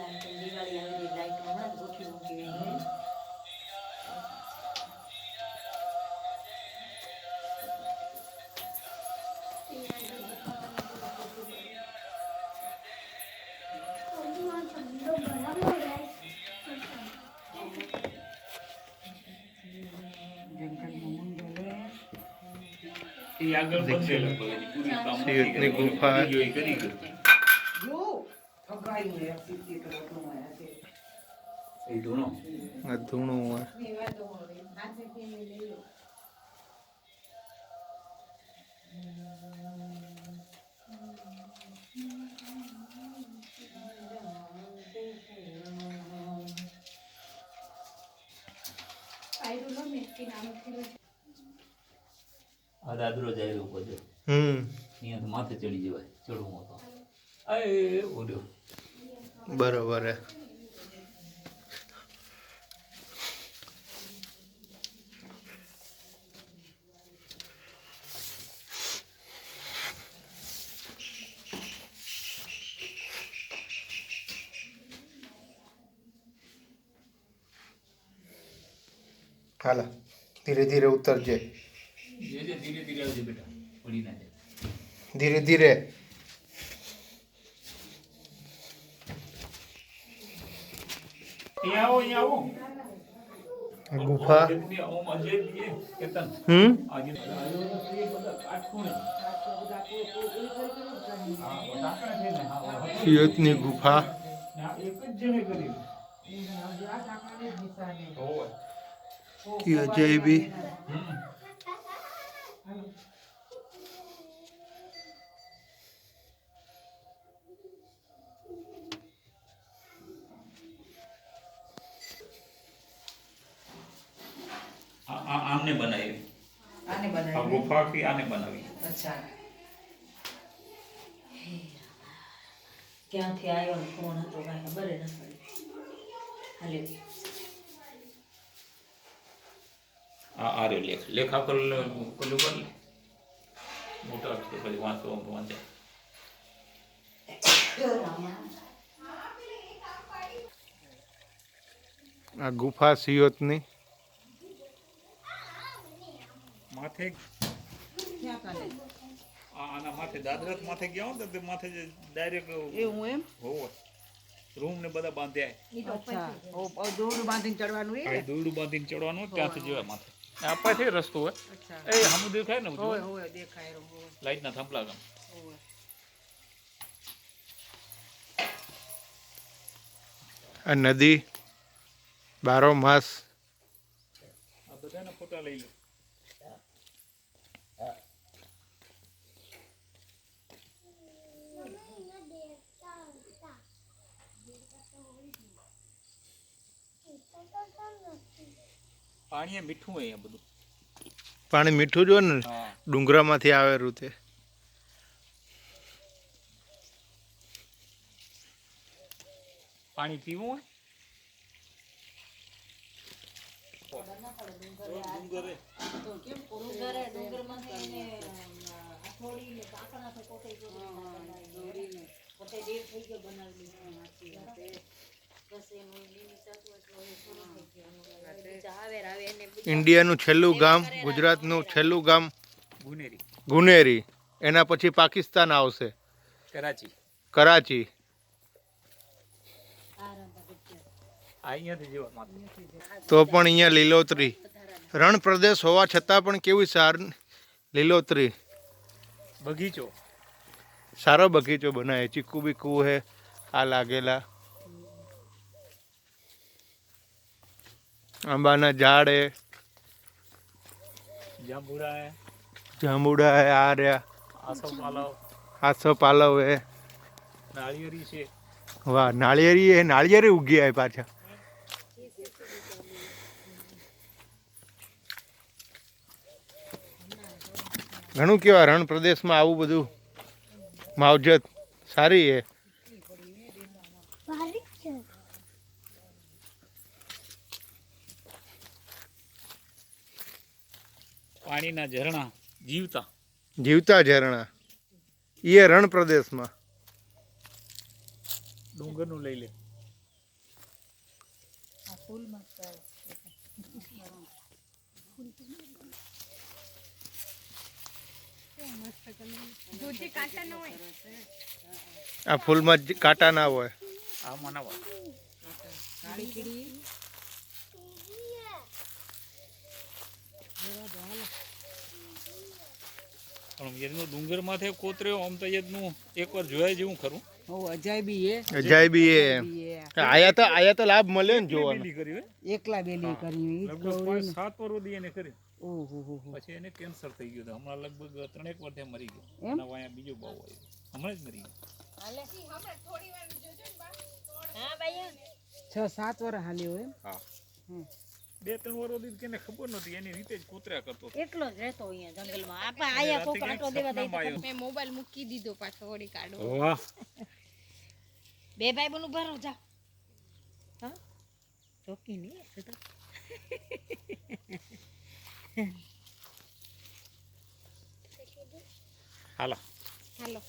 એમ કે દિવાળી આવી લાઈટ હમણાં જ ગોઠવી મૂકી હોય. એ આગળ વધે લગભગ હજી પૂરી કામ નથી સિંહની કર્યું. ગુફા. વીડિયો એ કરી ગયો. એ ધૂણો. દાદરો જાય રહ્યો બધો હમ અહીંયા તો માથે ચડી જવાય ચડવું હતો એ ઓર્યો બરોબર હાલા ધીરે ધીરે ઉતરજે. ધીરે ધીરે ધીરે. અહીંયા આવો અહીંયા આવો. ગુફા. હમ? સિયતની ગુફા. કે અજયબી? આમને બનાવી. આને આ ગુફા થી આને બનાવી. અચ્છા. ક્યાંથી આવ્યો ને કોણ હતો કાંઈ ખબર ન પડી. હાલે. આ આ રહ્યો લેખ. લેખા કર કલ કર લે. મોટા અક્ષર પછી વાંચો વાંચે. આ ગુફા સિયોતની આના માથે દાદરથ માથે ગયા હો તો તે માથે ડાયરેક્ટ એવું એમ? હોવે. રૂમ ને બધા બાંધ્યા. અચ્છા. ઓ દોરડું બાંધીને ચડવાનું એ? દોરડું બાંધીને ચડવાનું ત્યાંથી જોયા માથે. આપવા પાછે રસ્તો હોય. અચ્છા. એ હમુ દેખાય ને હોય હોય દેખાય હોય. લાઈટ ના થાંભલા ગામ. આ નદી બારો માસ. આ બધાના ફોટા લઈ લો. પાણી મીઠું હોય બધું. પાણી મીઠું જો ને? હા. ડુંગરામાંથી આવેલું તે. પાણી પીવું હોય? ડુંગરે પોતે દોરીને પોતે થઈ ગયો બનાવી ઇન્ડિયાનું છેલ્લું ગામ ગુજરાતનું છેલ્લું ગામ ગુનેરી. ગુનેરી. એના પછી પાકિસ્તાન આવશે. કરાચી. કરાચી આ અહીંયાથી જેવા માથે તો પણ અહીંયા લીલોતરી. રણ પ્રદેશ હોવા છતાં પણ કેવી સાર લીલોતરી. બગીચો. સારો બગીચો બનાવે ચીકુ બીકુ હે આ લાગેલા. આંબાના ઝાડ હે. જાંબુડા હે. જાંબુડા હે આ રહ્યા. આસો પાલવ આસો પાલવ હે. નાળિયેરી છે. વાહ નાળિયેરી હે નાળિયેરી ઉગી આવે પાછા. ઘણું કેવા રણ પ્રદેશમાં આવું બધું માવજત સારી એ પાણીના ઝરણા જીવતા. જીવતા ઝરણા. એ રણ પ્રદેશમાં ડુંગરનું લઈ લે. ફૂલ મસ્ત આવે આ ફૂલમાં કાંટા ના હોય. આમાં ના હોય. પણ ડુંગર માથે કોતર્યો આમ તો એક એકવાર જોયા જેવું ખરું. અજાયબી એ અજાયબી. આયા તો આયા તો લાભ મળે ને જોવાનો. પેલી કરી હે. એકલા બેલી કરી લગભગ ગૌરી પાંચ ને. સાત વર્ષ એને કરી. ઓહો. પછી એને કેન્સર થઈ ગયું હમણાં લગભગ ત્રણેક વર્ષે મરી ગયો. અને અહીંયા બીજો બહુ આવ્યો હમણાં જ મરી ગયો. હાલે. હા ભાઈ છ સાત વર્ષ હાલ્યો એમ? હા. બે ત્રણ વર્ષ સુધી કેને ખબર નહોતી. એની રીતે જ કૂતર્યા કરતો એટલો જ રહેતો અહીંયા જંગલમાં. આપા આયા કોક આટો દેવા દઈ આવ્યો. મોબાઈલ મૂકી દીધો પાછો ઓડી કાઢો. વાહ. બે ભાઈ બોલું ભરો જા ચોકી નહીં સુધા હાલો હાલો